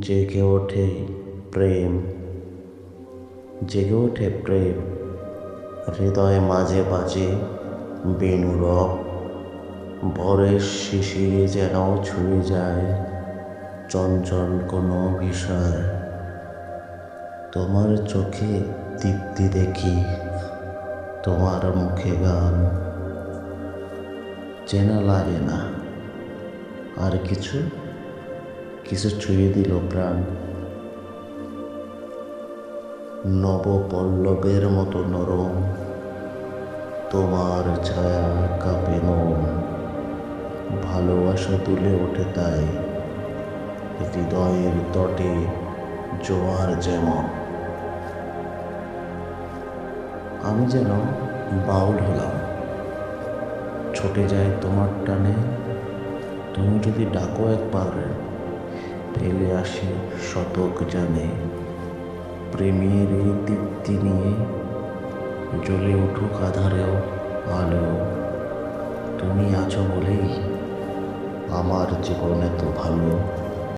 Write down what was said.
জেগে ওঠে প্রেম। জেগে ওঠে প্রেম। হৃদয়ে মাঝে মাঝে বেনুরব ভোরের শিশিরে যেন ছুঁয়ে যায় চঞ্চল কোনো বিষয় তোমার চোখে দীপ্তি দেখি তোমার মুখে গান। চেনা লাগে না। আর কিছু? কিছু ছুঁয়ে দিল প্রাণ। নবপল্লবের মতো নরম, তোমার ছায়া কাঁপে মন। ভালোবাসা তুলে ওঠে তাই, হৃদয়ের তটে জোয়ার যেমন। আমি যেন বাউল হলাম। ছুটে যায় তোমার টানে, তুমি যদি ডাকো একবার ফেলে আসে শতক জানে। প্রেমের এই দীপ্তি নিয়ে জ্বলে উঠুক আধারেও আলো। তুমি আছো বলেই আমার জীবন এত ভালো।